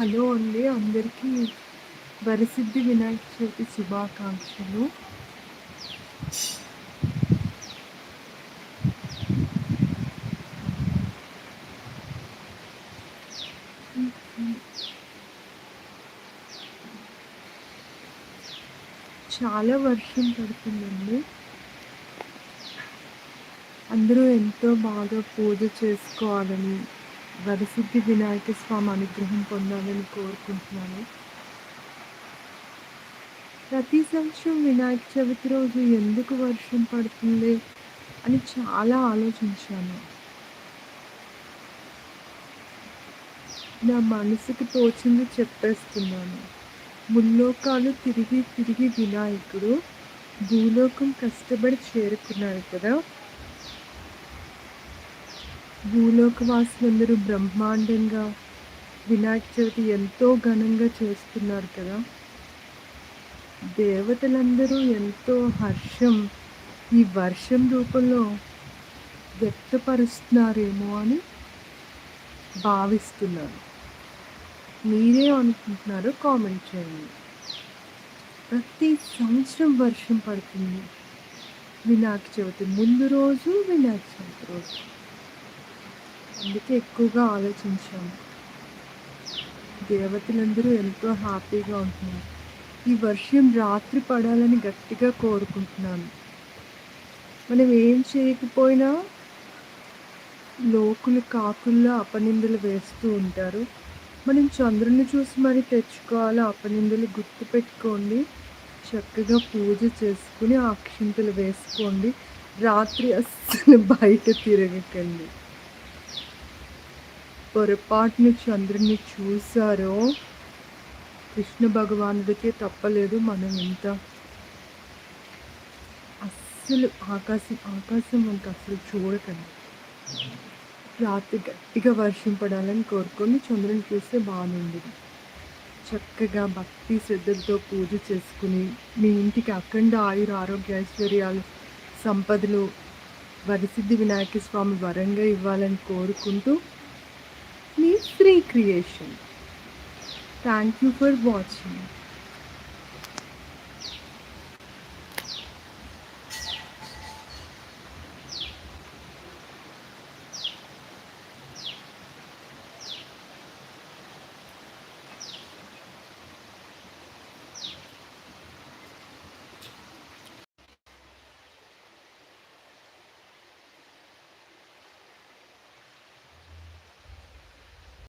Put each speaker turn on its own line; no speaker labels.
Hello అండి. అందరికీ వరసిద్ధి వినాయక చవితి శుభాకాంక్షలు. చాలా వర్షం పడుతుందండి. అందరూ ఎంతో బాగా పూజ చేసుకోవాలని వరసిద్ధి వినాయక స్వామి అనుగ్రహం పొందాలని కోరుకుంటున్నాను. ప్రతి సంవత్సరం వినాయక చవితి రోజు ఎందుకు వర్షం పడుతుంది అని చాలా ఆలోచించాను. నా మనసుకు తోచింది చెప్పేస్తున్నాను. ముల్లోకాలు తిరిగి తిరిగి వినాయకుడు భూలోకం కష్టపడి చేరుకున్నాడు కదా భూలోకవాసులందరూ బ్రహ్మాండంగా వినాయక చవితి ఎంతో ఘనంగా చేస్తున్నారు కదా. దేవతలందరూ ఎంతో హర్షం ఈ వర్షం రూపంలో వ్యక్తపరుస్తున్నారేమో అని భావిస్తున్నాను మీరే అనుకుంటున్నారో కామెంట్ చేయండి. ప్రతి సంవత్సరం వర్షం పడుతుంది. వినాయక చవితి ముందు రోజు వినాయక చవితి రోజు. అందుకే ఎక్కువగా ఆలోచించాము దేవతలందరూ ఎంతో హ్యాపీగా ఉంటున్నారు. ఈ వర్షం రాత్రి పడాలని గట్టిగా కోరుకుంటున్నాను. మనం ఏం చేయకపోయినా లోకులు కాకుల్లో అపనిందలు వేస్తూ ఉంటారు. మనం చంద్రుని చూసి మరి తెచ్చుకోవాలి? అపనిందలు గుర్తు పెట్టుకోండి. చక్కగా పూజ చేసుకుని అక్షింతలు వేసుకోండి. రాత్రి అస్సలు బయట తిరగకండి. పొరపాటును చంద్రుని చూశారో? కృష్ణ భగవానుడికే తప్పలేదు మనం ఇంత. అస్సలు ఆకాశం ఆకాశం మనకు అసలు చూడకండి. రాత్రి గట్టిగా వర్షం పడాలని కోరుకొని చంద్రుని చూస్తే బాగుంది చక్కగా భక్తి శ్రద్ధలతో పూజ చేసుకుని మీ ఇంటికి అఖండ ఆయుర ఆరోగ్య ఐశ్వర్యాలు సంపదలు వరసిద్ధి వినాయక స్వామి వరంగా ఇవ్వాలని కోరుకుంటూ recreation. Thank you for watching.